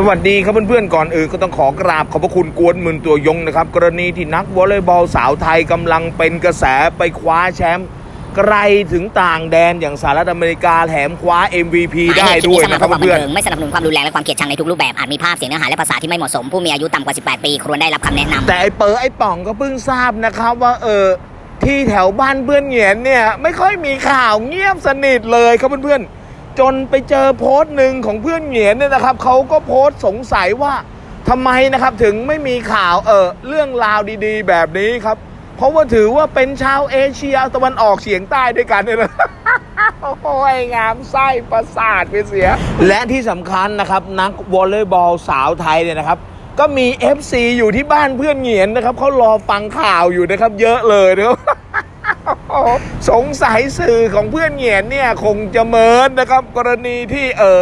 สวัสดีครับเพื่อนๆก่อนอื่นก็ต้องขอกราบขอบพระคุณกวนมื่นตัวยงนะครับ กรณีที่นักวอลเลย์บอลสาวไทยกำลังเป็นกระแสไปคว้าแชมป์ไกลถึงต่างแดนอย่างสหรัฐอเมริกาแถมคว้า MVP ได้ด้วยนะครับเพื่อนไม่สนับสนุนความรุนแรงและความเกลียดชังในทุกรูปแบบอาจมีภาพเสียงเนื้อหาและภาษาที่ไม่เหมาะสมผู้มีอายุต่ำกว่า 18 ปีควรได้รับคำแนะนำแต่ไอ้เป๋อไอ้ป่องก็เพิ่งทราบนะครับว่าเออที่แถวบ้านเพื่อนเหงียนเนี่ยไม่ค่อยมีข่าวเงียบสนิทเลยครับเพื่อนๆ จนไปเจอโพสต์หนึ่งของเพื่อนเหงียนเนี่ยนะครับเขาก็โพสต์สงสัยว่าทำไมนะครับถึงไม่มีข่าวเออเรื่องราวดีๆ แบบนี้ครับ เพราะว่าถือว่าเป็นชาวเอเชียตะวันออกเฉียงใต้ด้วยกันเนี่ยนะโอ้ยงามไส้ประสาทไปเสีย และที่สำคัญนะครับ นักวอลเลย์บอลสาวไทยเนี่ยนะครับ ก็มี FC อยู่ที่บ้านเพื่อนเหงียนนะครับเขารอฟังข่าวอยู่นะครับ เยอะเลยนะครับ สงสัยสื่อของเพื่อนเหงียนเนี่ยคงจะเมินนะครับ กรณีที่เออ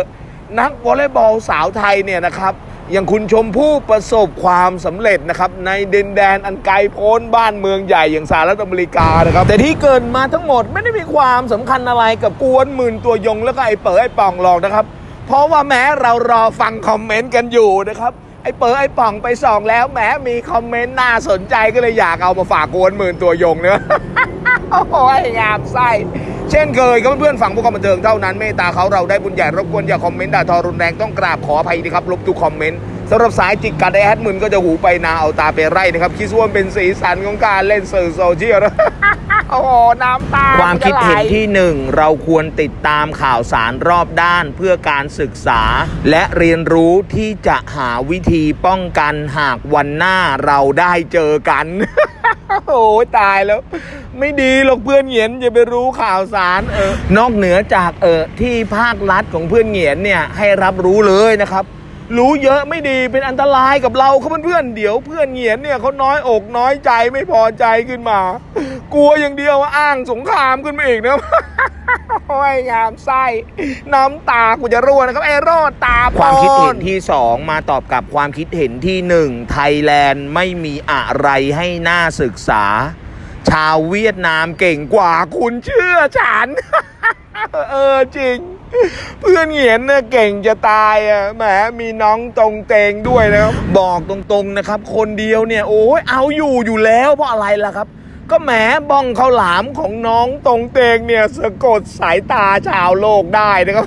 นักวอลเลย์บอลสาวไทยเนี่ยนะครับอย่างคุณชมพู่ประสบความสำเร็จนะครับ ในดินแดนอันไกลโพ้นบ้านเมืองใหญ่อย่างสหรัฐอเมริกานะครับ แต่ที่เกิดมาทั้งหมดไม่ได้มีความสำคัญอะไรกับกวนหมื่นตัวยงแล้วก็ไอ้เป๋อไอ้ป่องหรอกนะครับ เพราะว่าแม้เรารอฟังคอมเมนต์กันอยู่นะครับ ไอ้เป๋อไอ้ป่องไปส่องแล้วแหมมีคอมเมนต์น่าสนใจก็เลยอยากเอามาฝากกวนหมื่นตัวยงเนอะโอ้ยงามไส้เช่นเคยครับเพื่อนๆฝั่งพวกความบันเทิงเท่านั้นเมตตาเขาเราได้บุญใหญ่รบกวนอย่าคอมเมนต์ด่าทอรุนแรงต้องกราบขออภัยนะครับลบทุกคอมเมนต์สำหรับสายจิกกัดไอแอดมึนก็จะหูไปนาเอาตาไปไร่นะครับคิดว่าเป็นสีสันของการเล่นสื่อโซเชียล โอ้โหน้ำตาความคิดเห็นที่หนึ่งเราควรติดตามข่าวสารรอบด้านเพื่อการศึกษา และเรียนรู้ที่จะหาวิธีป้องกันหากวันหน้าเราได้เจอกันโอ้ยตายแล้ว ไม่ดีหรอกเพื่อนเหงียนจะไปรู้ข่าวสารเออนอกเหนือจากเออที่ภาครัฐของเพื่อนเหงียนเนี่ยให้รับรู้เลยนะครับ รู้เยอะไม่ดีเป็นอันตรายกับเราเขาเพื่อนๆเดี๋ยวเพื่อนเหงียนเนี่ยเขาน้อยอกน้อยใจไม่พอใจขึ้นมา กลัวอย่างเดียวว่าอ้างสงครามขึ้นมาอีกนะโอ้ยงามไส้น้ำตากูจะรั่วนะครับไอ้รอดตาความคิดเห็นที่2มาตอบกับความคิดเห็นที่1ไทยแลนด์ไม่มีอะไรให้น่าศึกษา ชาวเวียดนามเก่งกว่าคุณเชื่อฉัน เออจริง เพื่อนเหงียนเนี่ยเก่งจะตายอะแหมมีน้องตรงเตงด้วยนะครับ บอกตรงๆนะครับ คนเดียวเนี่ยโอ้ยเอาอยู่อยู่แล้วเพราะอะไรล่ะครับ ก็แหมบ้องข้าวหลามของน้องตรงเตงเนี่ยสะกดสายตาชาวโลกได้นะครับ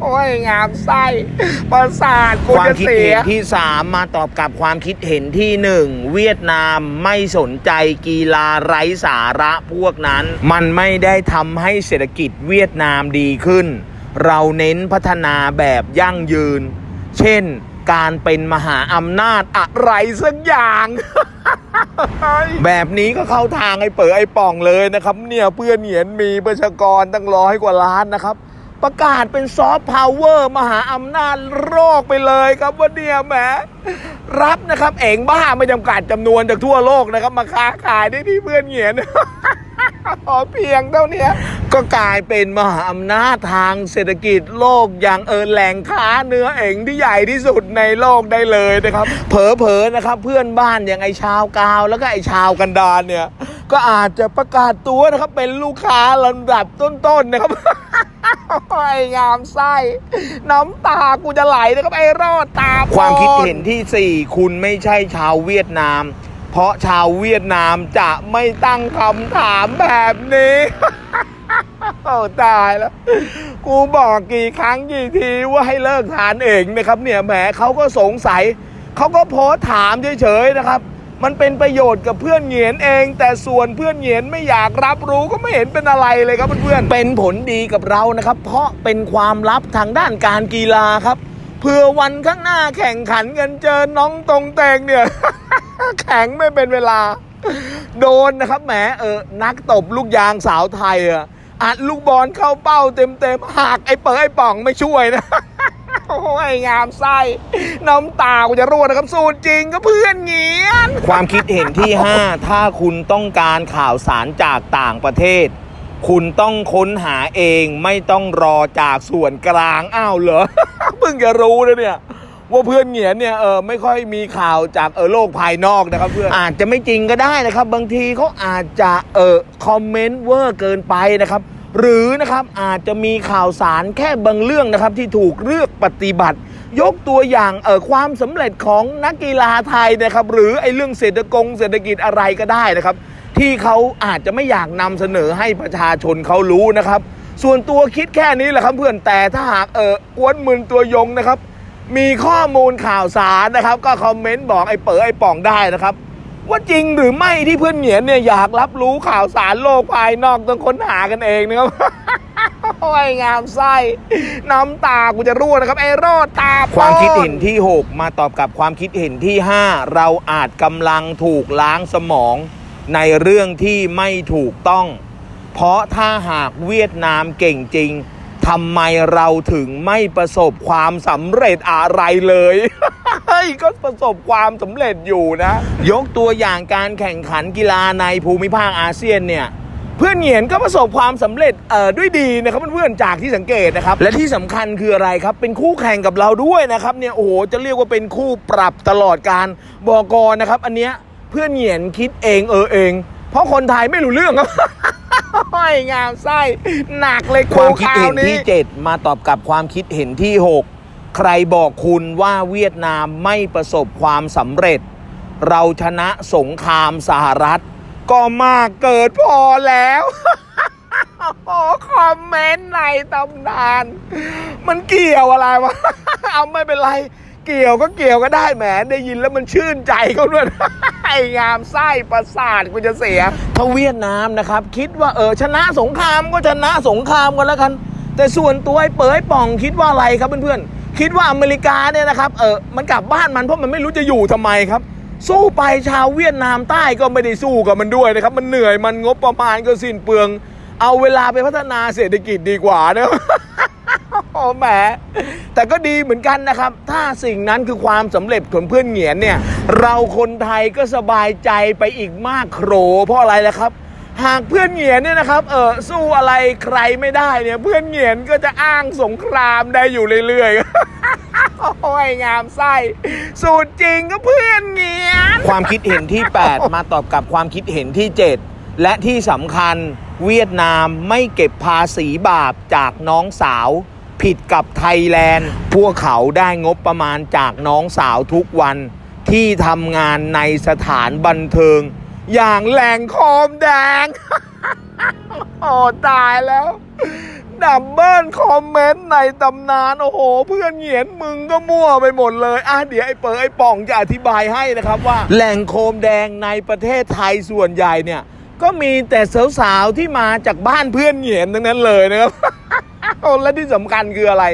โอ้ยงามไส้ประสาทกูความจะคิดเสีเห็ยนที่3มมาตอบกับความคิดเห็นที่1เวียดนามไม่สนใจกีฬาไร้สาระพวกนั้น มันไม่ได้ทำให้เศรษฐกิจเวียดนามดีขึ้น เราเน้นพัฒนาแบบยั่งยืน เช่น การเป็นมหาอำนาจอะไรสักอย่าง แบบนี้ก็เข้าทางไอ้เป๋อไอ้ป่องเลยนะครับ เนี่ยเพื่อนเหงียนมีประชากรตั้งร้อยกว่าล้านนะครับ ประกาศเป็นซอฟต์พาวเวอร์มหาอำนาจโลกไปเลยครับว่าเนี่ยแหมรับนะครับ เองบ้าไม่จำกัดจำนวนจากทั่วโลกนะครับ มาค้าขายได้ที่เพื่อนเหงียน พอเพียงเท่านี้ก็กลายเป็นมหาอำนาจทางเศรษฐกิจโลกอย่างเออแหล่งค้าเนื้อเองที่ใหญ่ที่สุดในโลกได้เลยนะครับ เผลอๆนะครับ เพื่อนบ้านอย่างไอชาวกาว แล้วก็ไอชาวกันดารเนี่ย ก็อาจจะประกาศตัวนะครับ เป็นลูกค้าลำดับต้นๆนะครับไอ้งามไส้ น้ำตากูจะไหลนะครับไอ้รอดตาความคิดเห็นที่ 4 คุณไม่ใช่ชาวเวียดนาม เพราะชาวเวียดนามจะไม่ตั้งคำถามแบบนี้ โอ้ตายแล้ว กูบอกกี่ครั้งกี่ทีว่าให้เลิกทานเองนะครับเนี่ยแหมเขาก็สงสัย เขาก็โพสถามเฉยๆนะครับ มันเป็นประโยชน์กับเพื่อนเหงียนเอง แต่ส่วนเพื่อนเหงียนไม่อยากรับรู้ก็ไม่เห็นเป็นอะไรเลยครับเพื่อนๆเป็นผลดีกับเรานะครับ เพราะเป็นความลับทางด้านการกีฬาครับเพื่อวันข้างหน้าแข่งขันกันเจอน้องตรงแตงเนี่ย แข็งไม่เป็นเวลา โดนนะครับแหมเออนักตบลูกยางสาวไทยอะอัดลูกบอลเข้าเป้าเต็มๆหักไอ้เป๋อไอ้ป่องไม่ช่วยนะโอ้ยงามไส้น้ำตากูจะรั่วนะครับสูตรจริงก็เพื่อนเงียนความคิดเห็นที่ 5 ถ้าคุณต้องการข่าวสารจากต่างประเทศ คุณต้องค้นหาเองไม่ต้องรอจากส่วนกลางอ้าวเหรอเพิ่งจะรู้นะเนี่ย ว่าเพื่อนเหงียนเนี่ยเออไม่ค่อยมีข่าวจากเออโลกภายนอกนะครับเพื่อน อาจจะไม่จริงก็ได้นะครับ บางทีเขาอาจจะเออคอมเมนต์เวอร์เกินไปนะครับ หรือนะครับอาจจะมีข่าวสารแค่บางเรื่องนะครับที่ถูกเลือกปฏิบัติ ยกตัวอย่างเออความสำเร็จของนักกีฬาไทยนะครับ หรือไอ้เรื่องเศรษฐกงเศรษฐกิจอะไรก็ได้นะครับ ที่เขาอาจจะไม่อยากนำเสนอให้ประชาชนเขารู้นะครับ ส่วนตัวคิดแค่นี้แหละครับเพื่อนแต่ถ้าหากเออกวนมึนตัวยงนะครับ มีข้อมูลข่าวสารนะครับ ก็คอมเมนต์บอกไอ้เป๋อไอ้ป่องได้นะครับ ว่าจริงหรือไม่ที่เพื่อนเหงียนเนี่ยอยากรับรู้ข่าวสารโลกภายนอกต้องค้นหากันเองนะครับโอ้ยงามไส้น้ำตากูจะรั่วนะครับไอ้โรดตาความคิดเห็นที่ 6 มาตอบกับความคิดเห็นที่ 5 เราอาจกำลังถูกล้างสมองในเรื่องที่ไม่ถูกต้อง เพราะถ้าหากเวียดนามเก่งจริง ทำไมเราถึงไม่ประสบความสำเร็จอะไรเลย ก็ประสบความสำเร็จอยู่นะ ยกตัวอย่างการแข่งขันกีฬาในภูมิภาคอาเซียนเนี่ยเพื่อนเหงียนก็ประสบความสำเร็จเอ่อด้วยดีนะครับเพื่อนๆจากที่สังเกตนะครับ และที่สำคัญคืออะไรครับ เป็นคู่แข่งกับเราด้วยนะครับเนี่ยโอ้โหจะเรียกว่าเป็นคู่ปรับตลอดการบอกรนะครับ อันเนี้ยเพื่อนเหงียนคิดเองเออเอง เพราะคนไทยไม่รู้เรื่องครับ โอ้ยงามไส้หนักเลยคกูวามคิดเห็นราวที่ 7 มาตอบกับความคิดเห็นที่ 6 ใครบอกคุณว่าเวียดนามไม่ประสบความสำเร็จ เราชนะสงครามสหรัฐ ก็มากเกิดพอแล้วโอ้คอมเมนต์ในตำนาน มันเกี่ยวอะไรวะ เอาไม่เป็นไร เกี่ยวก็เกี่ยวก็ได้แหมได้ยินแล้วมันชื่นใจเขาด้วยไอ้งามไส้ประสาทกูจะเสียถ้าเวียดนามนะครับ คิดว่าเออชนะสงครามก็ชนะสงครามกันแล้วกัน แต่ส่วนตัวไอ้เป๋ยป่องคิดว่าอะไรครับเพื่อนๆคิดว่าอเมริกาเนี่ยนะครับเออมันกลับบ้านมันเพราะมันไม่รู้จะอยู่ทำไมครับสู้ไปชาวเวียดนามใต้ก็ไม่ได้สู้กับมันด้วยนะครับ มันเหนื่อยมันงบประมาณก็สิ้นเปลือง เอาเวลาไปพัฒนาเศรษฐกิจดีกว่านะ อ้แหมแต่ก็ดีเหมือนกันนะครับ ถ้าสิ่งนั้นคือความสำเร็จของเพื่อนเหงียนเนี่ย เราคนไทยก็สบายใจไปอีกมากโครเพราะอะไรล่ะครับ หากเพื่อนเหงียนเนี่ยนะครับ เออสู้อะไรใครไม่ได้เนี่ย เพื่อนเหงียนก็จะอ้างสงครามได้อยู่เรื่อยๆโอ้ยงามไส้สูตรจริงก็เพื่อนเหงียน ความคิดเห็นที่ 8 มาตอบกับความคิดเห็นที่ 7 และที่สำคัญเวียดนามไม่เก็บภาษีบาปจากน้องสาว ผิดกับไทยแลนด์ พวกเขาได้งบประมาณจากน้องสาวทุกวันที่ทำงานในสถานบันเทิง อย่างแหล่งโคมแดง โอ้ตายแล้ว ดับเบิลคอมเมนต์ในตำนาน โอ้โห เพื่อนเหงียนมึงก็มั่วไปหมดเลย อะเดี๋ยวไอ้เปิดไอ้ป่องจะอธิบายให้นะครับว่า แหล่งโคมแดงในประเทศไทยส่วนใหญ่เนี่ย ก็มีแต่สาวๆที่มาจากบ้านเพื่อนเหงียนทั้งนั้นเลยนะครับ และที่สำคัญคืออะไร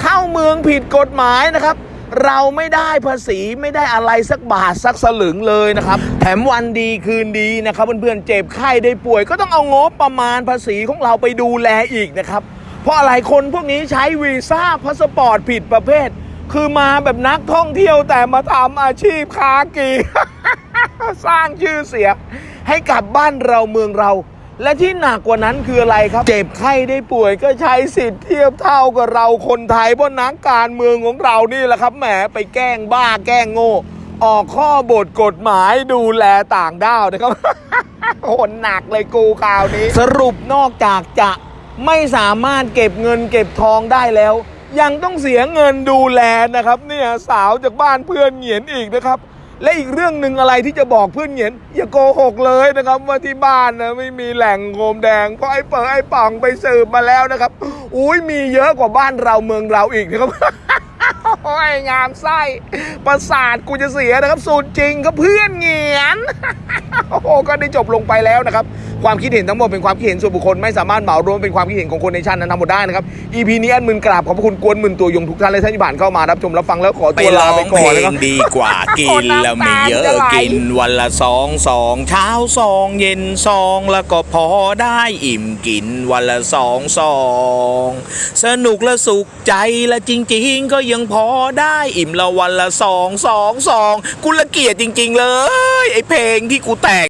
เข้าเมืองผิดกฎหมายนะครับ เราไม่ได้ภาษีไม่ได้อะไรสักบาทสักสลึงเลยนะครับ แถมวันดีคืนดีนะครับเพื่อนๆเจ็บไข้ได้ป่วย ก็ต้องเอางบประมาณภาษีของเราไปดูแลอีกนะครับ เพราะอะไรคนพวกนี้ใช้วีซ่าพาสปอร์ตผิดประเภท คือมาแบบนักท่องเที่ยวแต่มาทำอาชีพค้ากี สร้างชื่อเสียงให้กับบ้านเราเมืองเรา และที่หนักกว่านั้นคืออะไรครับ เจ็บไข้ได้ป่วยก็ใช้สิทธิ์เทียบเท่ากับเราคนไทยเพราะนักการเมืองของเรานี่แหละครับแหมไปแกล้งบ้าแกล้งโง่ ออกข้อบทกฎหมายดูแลต่างด้าวนะครับโหนหนักเลยกูคราวนี้ สรุปนอกจากจะไม่สามารถเก็บเงินเก็บทองได้แล้ว ยังต้องเสียเงินดูแลนะครับ เนี่ยสาวจากบ้านเพื่อนเหงียนอีกนะครับ และอีกเรื่องหนึ่งอะไรที่จะบอกเพื่อนเหยียนอย่าโกหกเลยนะครับว่าที่บ้านนะไม่มีแหล่งโคมแดงเพราะไอ้เปิดไอ้ป่องไปสืบมาแล้วนะครับ อุ้ยมีเยอะกว่าบ้านเราเมืองเราอีกนะครับโอ้ยงามไส้ประสาทกูจะเสียนะครับ สูตรจริงครับเพื่อนเหงียนโอ้ก็ได้จบลงไปแล้วนะครับ ความคิดเห็นทั้งหมดเป็นความคิดเห็นส่วนบุคคลไม่สามารถเหมารวมเป็นความคิดเห็นของคนในชาตินั้นทั้งหมดได้นะครับ EP นี้แอดมินกราบขอบพระคุณกวนมื่นตัวยงทุกท่านและท่านที่ผ่านเข้ามารับชมรับฟังแล้วขอตัวลาไปก่อนนะครับดีกว่ากินแล้วไม่เยอะกินวันละสองสองเช้าสองเย็นสองแล้วก็พอได้อิ่มกินวันละสองสองสนุกและสุขใจและจริง ๆ ก็ยังพอได้อิ่มละวันละสองสองสองกูละเกียดจริง ๆ เลย ไอเพลงที่กูแต่ง